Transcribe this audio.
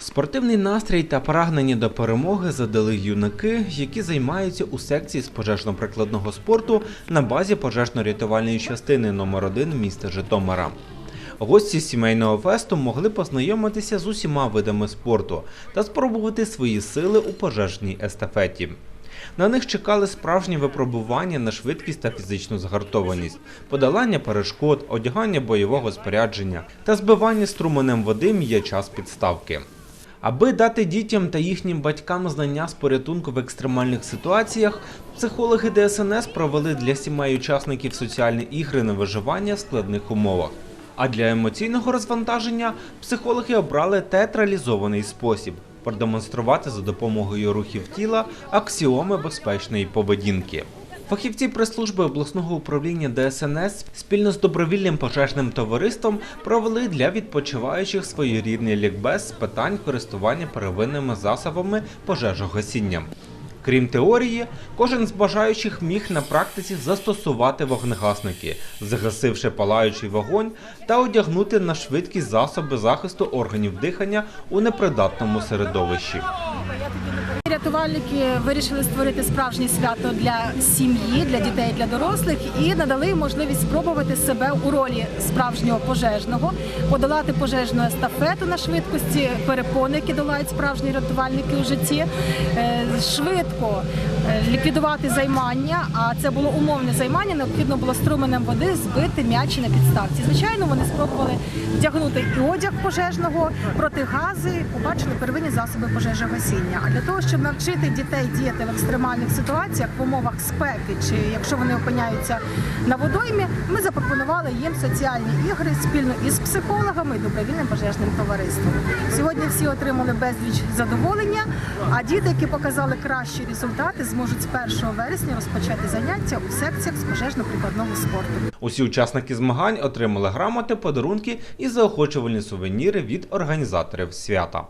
Спортивний настрій та прагнення до перемоги задали юнаки, які займаються у секції з пожежно-прикладного спорту на базі пожежно-рятувальної частини номер 1 міста Житомира. Гості сімейного фесту могли познайомитися з усіма видами спорту та спробувати свої сили у пожежній естафеті. На них чекали справжні випробування на швидкість та фізичну згартованість, подолання перешкод, одягання бойового спорядження та збивання струменем води м'яча з підставки. Аби дати дітям та їхнім батькам знання з порятунку в екстремальних ситуаціях, психологи ДСНС провели для сімей учасників соціальні ігри на виживання в складних умовах. А для емоційного розвантаження психологи обрали театралізований спосіб продемонструвати за допомогою рухів тіла аксіоми безпечної поведінки. Фахівці прес-служби обласного управління ДСНС спільно з добровільним пожежним товариством провели для відпочиваючих своєрідний лікбез з питань користування первинними засобами пожежогасіння. Крім теорії, кожен з бажаючих міг на практиці застосувати вогнегасники, загасивши палаючий вогонь та одягнути на швидкість засоби захисту органів дихання у непридатному середовищі. Рятувальники вирішили створити справжнє свято для сім'ї, для дітей, для дорослих і надали можливість спробувати себе у ролі справжнього пожежного, подолати пожежну естафету на швидкості, перепони, які долають справжні рятувальники у житті, е, швидко е, ліквідувати займання. А це було умовне займання. Необхідно було струменем води збити м'ячі на підставці. Звичайно, вони спробували вдягнути і одяг пожежного, протигази, побачили первинні засоби пожежогасіння. А для того, щоб навчити дітей діяти в екстремальних ситуаціях в умовах спеки, чи якщо вони опиняються на водоймі, ми запропонували їм соціальні ігри спільно із психологами і добровільним пожежним товариством. Сьогодні всі отримали безліч задоволення, а діти, які показали кращі результати, зможуть з 1 вересня розпочати заняття у секціях з пожежно-прикладного спорту. Усі учасники змагань отримали грамоти, подарунки і заохочувальні сувеніри від організаторів свята.